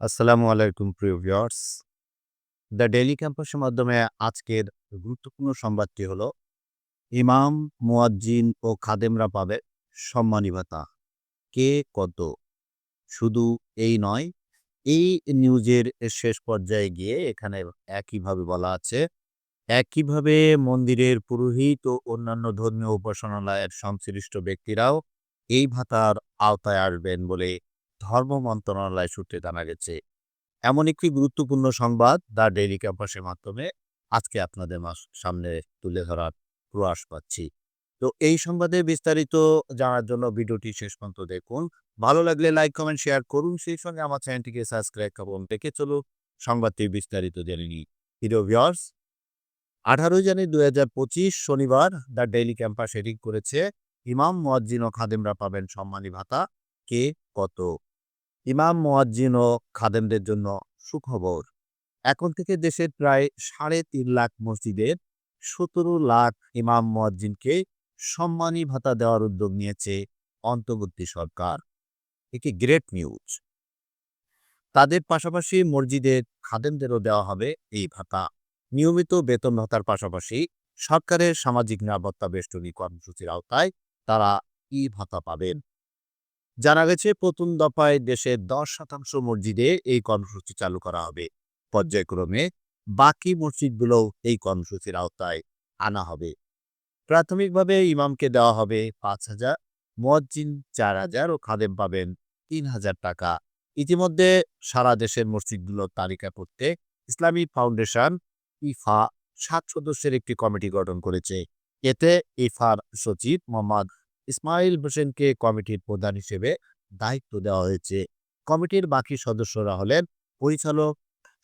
আসসালামু আলাইকুম প্রিয় ভিউয়ার্স। দ্য ডেইলি ক্যাম্পাসের মাধ্যমে আজকের গুরুত্বপূর্ণ সংবাদটি হলো, ইমাম, মুয়াজ্জিন ও খাদেমরা পাবে সম্মানী ভাতা। কে কত? শুধু এই নয়, এই নিউজের শেষ পর্যায়ে গিয়ে এখানে একইভাবে বলা আছে, একইভাবে মন্দিরের পুরোহিত ও অন্যান্য ধর্মীয় উপাসনালয়ের সংশ্লিষ্ট ব্যক্তিরাও এই ভাতার আওতায় আসবেন বলে ধর্ম মন্ত্রণালয় সূত্রে জানা গেছে, এমন একটি গুরুত্বপূর্ণ সংবাদ দ্য ডেইলি ক্যাম্পাসের মাধ্যমে আজকে আপনাদের সামনে তুলে ধরার প্রয়াস পাচ্ছি। তো এই সংবাদে বিস্তারিত জানার জন্য ভিডিওটি শেষ পর্যন্ত দেখুন। ভালো লাগলে লাইক, কমেন্ট, শেয়ার করুন। সেই সঙ্গে আমার চ্যানেলটিকে সাবস্ক্রাইব করুন। দেখে চলুন সংবাদটি বিস্তারিত জেনে নিই। হিরো ভিউয়ার্স, আঠারোই জানুয়ারি দুই হাজার পঁচিশ শনিবার দ্য ডেইলি ক্যাম্পাস এডিং করেছে ইমাম মুয়াজ্জিন ও খাদেমরা পাবেন সম্মানী ভাতা কে কত? ইমাম, মুয়াজ্জিন ও খাদেমদের জন্য সুখবর। এখন থেকে দেশের প্রায় সাড়ে তিন লাখ মসজিদের সতেরো লাখ ইমাম, মুয়াজ্জিনকে সম্মানী ভাতা দেওয়ার উদ্যোগ নিয়েছে অন্তর্বর্তী সরকার। একটি গ্রেট নিউজ। তাদের পাশাপাশি মসজিদের খাদেমদেরও দেওয়া হবে এই ভাতা। নিয়মিত বেতন ভাতার পাশাপাশি সরকারের সামাজিক নিরাপত্তা বেষ্টনী কর্মসূচির আওতায় তারা ই ভাতা পাবেন। জানা গেছে, প্রথম দফায় দেশের দশ শতাংশ মসজিদে এই কর্মসূচি চালু করা হবে। পর্যায়ক্রমে বাকি মসজিদগুলোও এই কর্মসূচির আওতায় আনা হবে। প্রাথমিকভাবে ইমামকে দেওয়া হবে পাঁচ হাজার, মুয়াজ্জিন চার হাজার ও খাদেম পাবেন তিন হাজার টাকা। ইতিমধ্যে সারা দেশের মসজিদগুলোর তালিকা করতে ইসলামী ফাউন্ডেশন ইফা সাত সদস্যের একটি কমিটি গঠন করেছে। এতে ইফার সচিব মোহাম্মদ ইসমাইল হোসেনকে কমিটির প্রধান হিসেবে দায়িত্ব দেওয়া হয়েছে। কমিটির বাকি সদস্যরা হলেন পরিচালক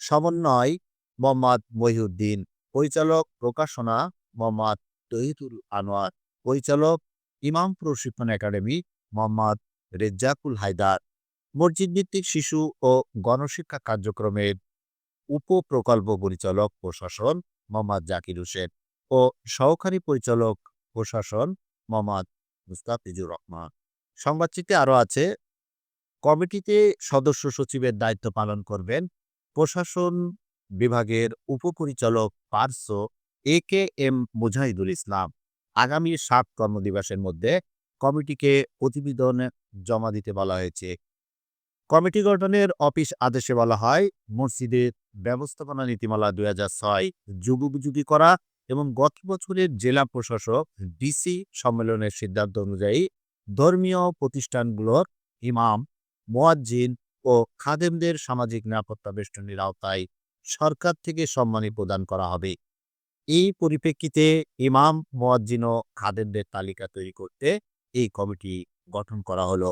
সমন্বয় মোহাম্মদ মহিউদ্দিন, পরিচালক প্রকাশনা মোহাম্মদ তহিদুল আনোয়ার, পরিচালক ইমাম প্রশিক্ষণ একাডেমি মোহাম্মদ রেজ্জাকুল হায়দার। মসজিদ ভিত্তিক শিশু ও গণশিক্ষা কার্যক্রমের উপপ্রকল্প পরিচালক প্রশাসন মোহাম্মদ জাকির হোসেন ও সহকারী পরিচালক প্রশাসন মোহাম্মদ মুস্তাফিজুর রহমান। সংবাদটিতে আরও আছে, কমিটিতে সদস্য সচিবের দায়িত্ব পালন করবেন প্রশাসন বিভাগের উপপরিচালক পার্শ্ব এ কে এম মুজাহিদুল ইসলাম। আগামী সাত কর্মদিবসের মধ্যে কমিটিকে প্রতিবেদন জমা দিতে বলা হয়েছে। কমিটি গঠনের অফিস আদেশে বলা হয়, মসজিদের ব্যবস্থাপনা নীতিমালা দুই হাজার ছয় যুগোপযোগী করা এবং গত বছরের জেলা প্রশাসক ডিসি সম্মেলনের সিদ্ধান্ত অনুযায়ী ধর্মীয় প্রতিষ্ঠানগুলোর ইমাম, মোয়াজ্জিন ও খাদেমদের সামাজিক নিরাপত্তা বেষ্টনীর আওতায় সরকার থেকে সম্মানী প্রদান করা হবে। এই পরিপ্রেক্ষিতে ইমাম, মোয়াজ্জিন ও খাদেমদের তালিকা তৈরি করতে এই কমিটি গঠন করা হলো।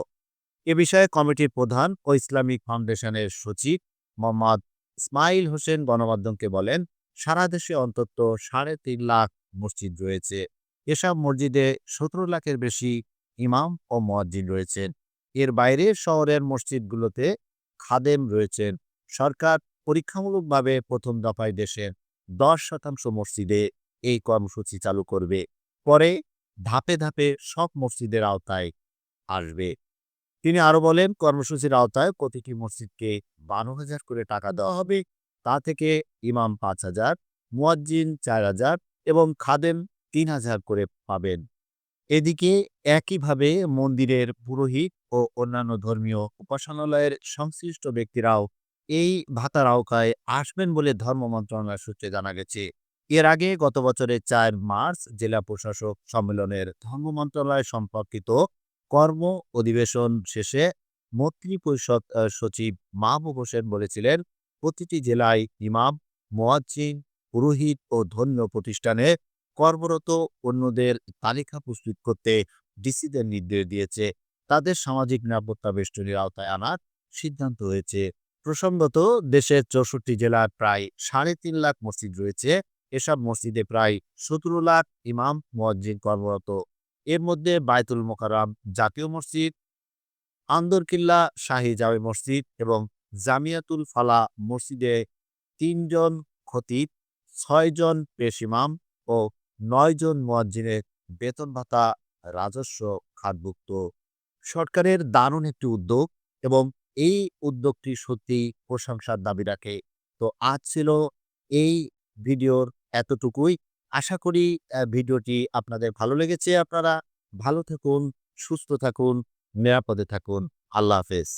এ বিষয়ে কমিটির প্রধান ও ইসলামিক ফাউন্ডেশনের সচিব মোহাম্মদ ইসমাইল হোসেন গণমাধ্যমকে বলেন সারা দেশে অন্তত সাড়ে তিন লাখ মসজিদ রয়েছে। এসব মসজিদে সতেরো লাখের বেশি ইমাম ও মুয়াজ্জিন রয়েছেন। এর বাইরে শহরের মসজিদগুলোতে খাদেম রয়েছেন। সরকার পরীক্ষামূলকভাবে প্রথম দফায় দেশের দশ শতাংশ মসজিদে এই কর্মসূচি চালু করবে। পরে ধাপে ধাপে সব মসজিদের আওতায় আসবে। তিনি আরও বলেন, কর্মসূচির আওতায় প্রতিটি মসজিদকে বারো হাজার করে টাকা দেওয়া হবে। তা থেকে ইমাম পাঁচ হাজার, মুয়াজ্জিন চার হাজার এবং খাদেম তিন হাজার করে পাবেন। এদিকে একইভাবে মন্দিরের পুরোহিত ও অন্যান্য ধর্মীয় উপাসনালয়ের সংশ্লিষ্ট ব্যক্তিরাও এই ভাতার আওতায় আসবেন বলে ধর্ম মন্ত্রণালয় সূত্রে জানা গেছে। এর আগে গত বছরের চার মার্চ জেলা প্রশাসক সম্মেলনের ধর্ম মন্ত্রণালয় সম্পর্কিত কর্ম অধিবেশন শেষে মন্ত্রী পরিষদ সচিব মাহবুব হোসেন বলেছিলেন প্রতিটি জেলায় ইমাম, মোয়াজ্জিন, পুরোহিত ও ধর্মীয় প্রতিষ্ঠানে কর্মরত অন্যদের তালিকা প্রস্তুত করতে ডিসিদের নির্দেশ দিয়েছে। তাদের সামাজিক নিরাপত্তা বেষ্টনীর আওতায় আনার সিদ্ধান্ত হয়েছে। প্রসঙ্গত, দেশের চৌষট্টি জেলার প্রায় সাড়ে তিন লাখ মসজিদ রয়েছে। এসব মসজিদে প্রায় সতেরো লাখ ইমাম, মুয়াজ্জিন কর্মরত। এর মধ্যে বায়তুল মোকাররম জাতীয় মসজিদ, আন্দরকিল্লা, শাহী জামে মসজিদ এবং জামিয়াতুল ফালা মসজিদে তিনজন খতিব, ছয়জন পেশ ও নয়জন মুয়াজ্জিনের বেতন ভাতা রাজস্ব খাতভুক্ত। সরকারের দারুণ একটি উদ্যোগ এবং এই উদ্যোগটি সত্যি প্রশংসার দাবি রাখে। তো আজ ছিল এই ভিডিওর এতটুকুই। আশা করি ভিডিওটি আপনাদের ভালো লেগেছে আপনারা। ভালো থাকুন, সুস্থ থাকুন, নিরাপদে থাকুন। আল্লাহ হাফেজ।